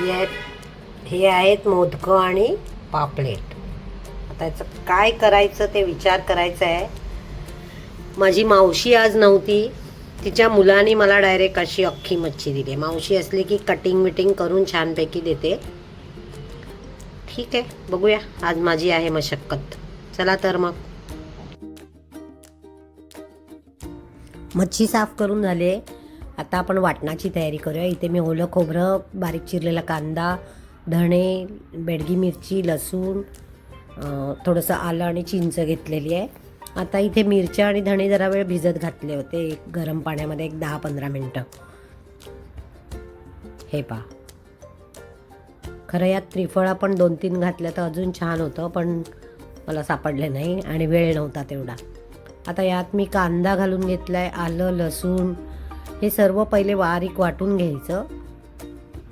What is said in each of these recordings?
ही आहेत हे आहेत मोदकं आणि पापलेट. आता याचं काय करायचं ते विचार करायचा आहे. माझी मावशी आज नव्हती. तिच्या मुलाने मला डायरेक्ट अशी अख्खी मच्छी दिली. मावशी असली की कटिंग विटिंग करून छानपैकी देते. ठीक आहे बघूया. आज माझी आहे मशक्कत. चला तर मग. मच्छी साफ करून झाले. आता आपण वाटणाची तयारी करूया. इथे मी ओलं खोबरं बारीक चिरलेला कांदा धणे बेडगी मिरची लसूण थोडंसं आलं आणि चिंच घेतलेली आहे. आता इथे मिरच्या आणि धणे जरा वेळ भिजत घातले होते एक गरम पाण्यामध्ये एक दहा पंधरा मिनटं. हे पा खरं यात त्रिफळा पण दोन तीन घातल्या तर अजून छान होतं पण मला सापडले नाही आणि वेळ नव्हता तेवढा. आता यात मी कांदा घालून घेतला आहे आलं लसूण हे सर्व पहिले बारीक वाटून घ्यायचं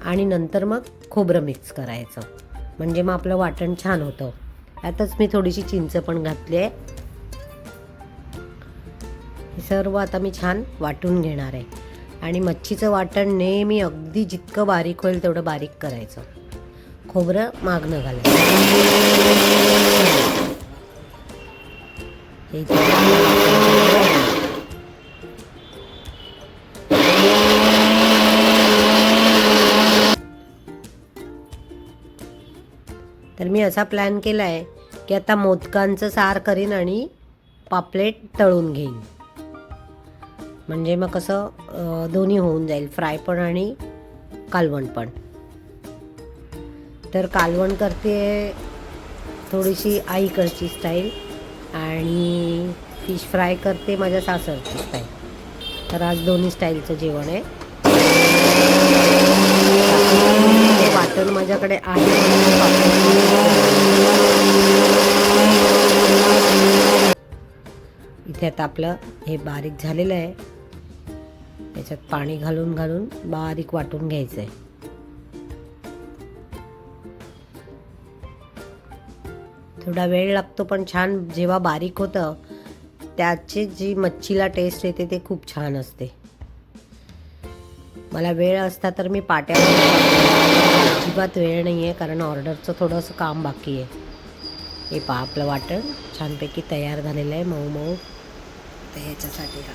आणि नंतर मग खोबरं मिक्स करायचं. म्हणजे मग आपलं वाटण छान होतं. यातच मी थोडीशी चिंच पण घातली आहे हे सर्व आता मी छान वाटून घेणार आहे. आणि मच्छीचं वाटण नेहमी अगदी जितकं बारीक होईल तेवढं बारीक करायचं. खोबरं मागणं घालायचं. असा प्लॅन केला आहे की आता मोदकांचं सार करीन आणि पापलेट तळून घेईन. म्हणजे मग कसं दोन्ही होऊन जाईल फ्राय पण आणि कालवण पण. तर कालवण करते थोडीशी आईकडची स्टाईल आणि फिश फ्राय करते माझ्या सासरची स्टाईल तर आज दोन्ही स्टाईलचं जेवण आहे. बटन माझ्याकडे आहे इथे आता आपलं हे बारीक झालेलं आहे. त्याच्यात पाणी घालून घालून बारीक वाटून घ्यायचं आहे थोडा वेळ लागतो पण छान जेव्हा बारीक होतं त्याची जी मच्छीला टेस्ट येते ते खूप छान असते. मला वेळ असता तर मी पाट्या अजिबात वेळ नाही आहे कारण ऑर्डरचं थोडंसं काम बाकी आहे. हे पहा आपलं वाटण छानपैकी तयार झालेलं आहे मऊ मऊ. तर ह्याच्यासाठी हा.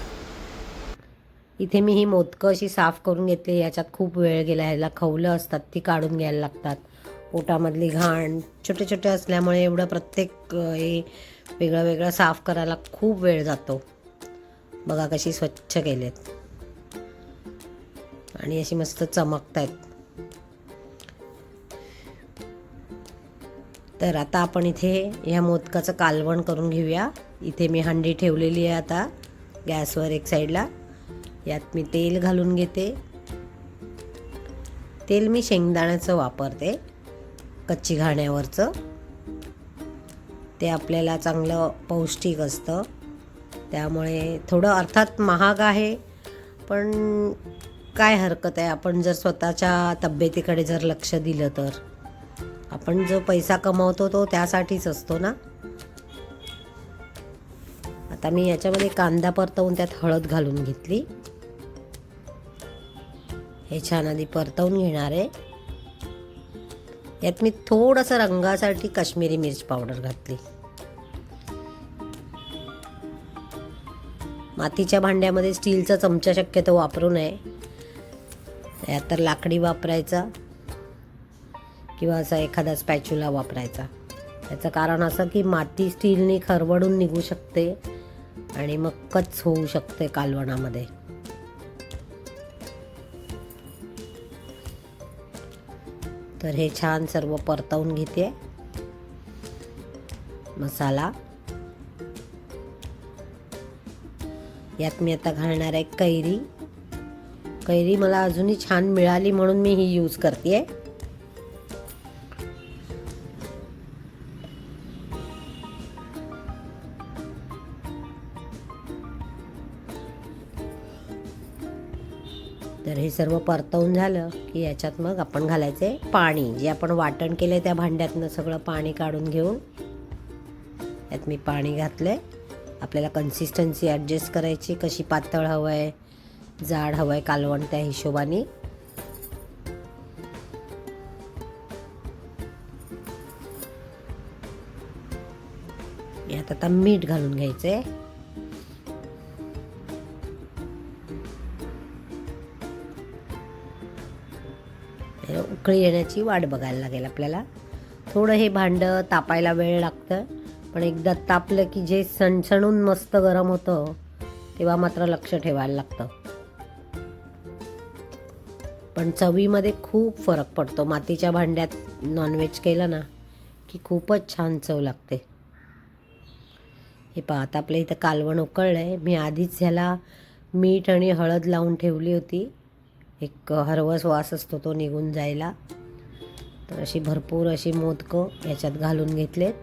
इथे मी ही मोदकं अशी साफ करून घेतली याच्यात खूप वेळ गेला ह्याला खवलं असतात ती काढून घ्यायला लागतात. पोटामधली घाण छोटे छोटे असल्यामुळे एवढं प्रत्येक हे वेगळं वेगळं साफ करायला खूप वेळ जातो. बघा कशी स्वच्छ केलेत. आणि अशी मस्त चमकत आहेत तर आता आपण इथे ह्या मोदकाचं कालवण करून घेऊया. इथे मी हंडी ठेवलेली आहे आता गॅसवर एक साईडला. यात मी तेल घालून घेते. तेल मी शेंगदाण्याचं वापरते कच्ची घाण्यावरचं. ते आपल्याला चांगलं पौष्टिक असतं. त्यामुळे थोडं अर्थात महाग आहे पण काय हरकत आहे? आपण जर स्वतःच्या तब्येतीकडे जर लक्ष दिलं तर. आपण जो पैसा कमवतो तो त्यासाठीच असतो ना? आता मी याच्यामध्ये कांदा परतवून त्यात हळद घालून घेतली. हे छान आधी परतवून घेणार आहे. यात मी थोडंसं रंगासाठी काश्मीरी मिर्च पावडर घातली. मातीच्या भांड्यामध्ये स्टीलचा चमचा शक्यतो वापरू नये. यात तर लाकडी वापरायचा. किंवा असा एखादा स्पॅच्युला वापरायचा. याचं कारण असं की माती स्टीलनी खरवडून निघू शकते आणि मग कच होऊ शकते कालवणामध्ये. तर हे छान सर्व परतवून घेते. मसाला. यात मी आता घालणार आहे कैरी. कैरी मला अजूनही छान मिळाली म्हणून मी ही यूज करते तर हे सर्व परतवून झालं की याच्यात मग आपण घालायचे पाणी. जे आपण वाटण केलं त्या भांड्यातनं सगळं पाणी काढून घेऊन यात मी पाणी घातलं आहे आपल्याला कन्सिस्टन्सी ॲडजस्ट करायची कशी पातळ हवं आहे जाड हवं आहे कालवण त्या हिशोबाने. यात आता मीठ घालून घ्यायचं आहे उकळी येण्याची वाट बघायला लागेल आपल्याला. थोडं हे भांडं तापायला वेळ लागतं पण एकदा तापलं की जे सणसणून मस्त गरम होतं तेव्हा मात्र लक्ष ठेवायला लागतं. पण चवीमध्ये खूप फरक पडतो. मातीच्या भांड्यात नॉनव्हेज केलं ना की खूपच छान चव लागते. हे पाहता आपल्या इथं कालवण उकळलं आहे मी आधीच ह्याला मीठ आणि हळद लावून ठेवली होती. एक हरवस वास असतो तो निघून जायला. तर अशी भरपूर अशी मोदकं याच्यात घालून घेतलेत.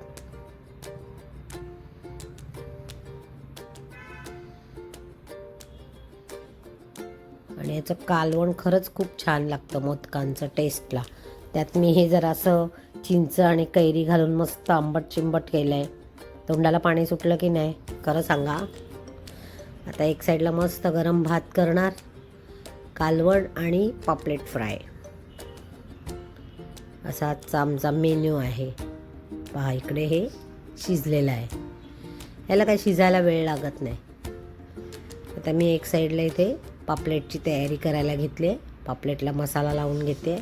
आणि याचं कालवण खरंच खूप छान लागतं मोदकांचं टेस्टला. त्यात मी हे जरासं चिंच आणि कैरी घालून मस्त आंबट चिंबट केलं आहे तोंडाला पाणी सुटलं की नाही? खरं सांगा. आता एक साईडला मस्त गरम भात करणार. कालवण आणि पापलेट फ्राय. असा आजचा आमचा मेन्यू आहे. पहा इकडे हे शिजलेलं आहे. याला काही शिजायला वेळ लागत नाही. आता मी एक साईडला इथे पापलेटची तयारी करायला घेतली आहे. पापलेटला मसाला लावून घेते.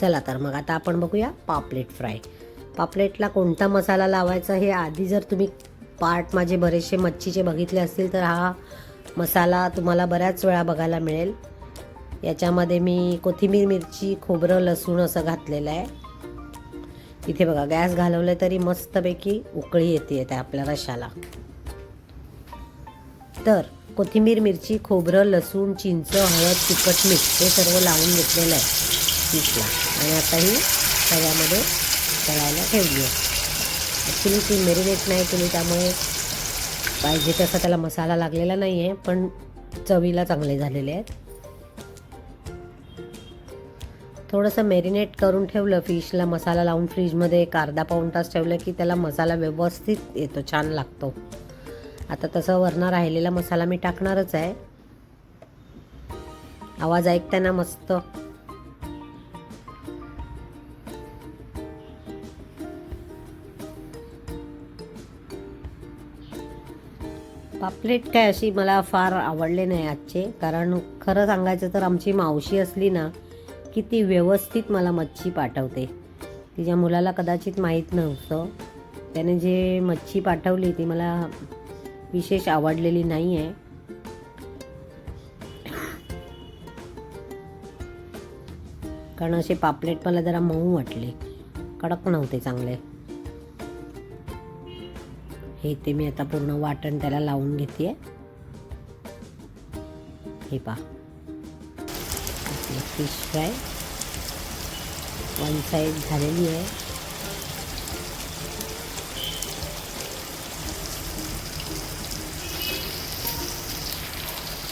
चला तर मग आता आपण बघूया पापलेट फ्राय. पापलेटला कोणता मसाला लावायचा हे आधी जर तुम्ही पार्ट माझे बरेचसे मच्छीचे बघितले असतील तर हा मसाला तुम्हाला बऱ्याच वेळा बघायला मिळेल. याच्यामध्ये मी कोथिंबीर मिरची खोबरं लसूण असं घातलेलं आहे. इथे बघा गॅस घालवलं तरी मस्तपैकी उकळी येते त्या आपल्या रशाला. तर कोथिंबीर मिरची खोबरं लसूण चिंच हळद तिखट मीठ हे सर्व लावून घेतलेलं आहे. पीठला आणि आता ही त्याच्यामध्ये तळायला ठेवली. आहे ॲक्च्युली ती मेरिनेट नाही केली त्यामुळे पाहिजे तसा त्याला मसाला लागलेला नाही आहे पण चवीला चांगले झालेले आहेत. थोडंसं मेरिनेट करून ठेवलं फिशला मसाला लावून फ्रीजमध्ये एक अर्धा पाऊण तास ठेवलं की त्याला मसाला व्यवस्थित येतो छान लागतो. आता तसं वरनं राहिलेला मसाला मी टाकणारच आहे. आवाज ऐकताना मस्त पापलेट काय अशी मला फार आवडले नाही आजचे. कारण खरं सांगायचं तर आमची मावशी असली ना की ती व्यवस्थित मला मच्छी पाठवते. तिच्या मुलाला कदाचित माहीत नव्हतं. त्याने जे मच्छी पाठवली ती मला विशेष आवडलेली नाही आहे कारण असे पापलेट मला जरा मऊ वाटले. कडक नव्हते चांगले. हे ते मी आता पूर्ण वाटण त्याला लावून घेते हे पा फिश फ्राय वन साईड झालेली आहे.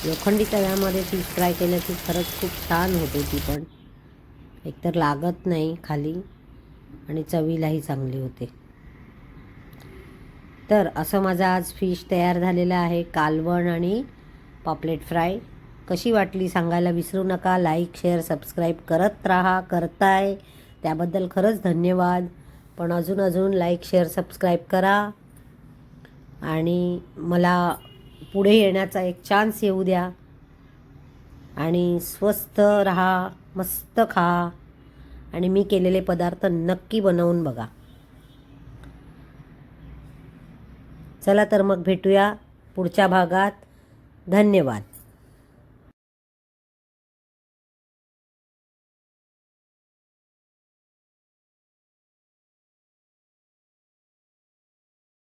लोखंडी तव्यामध्ये फिश फ्राय केल्याची खरंच खूप छान होते ती पण. एकतर लागत नाही खाली आणि चवीलाही चांगली होते. तर असं माझं आज फिश तयार झालेलं आहे कालवण आणि पॉपलेट फ्राय. कशी वाटली सांगायला विसरू नका. लाईक शेअर सबस्क्राईब करत राहा करताय. त्याबद्दल खरंच धन्यवाद. पण अजून अजून लाईक शेअर सबस्क्राईब करा. आणि मला पुढे येण्याचा एक चान्स येऊ द्या. आणि स्वस्त राहा मस्त खा. आणि मी केलेले पदार्थ नक्की बनवून बघा. चला तर मग भेटूया पुढच्या भागात. धन्यवाद.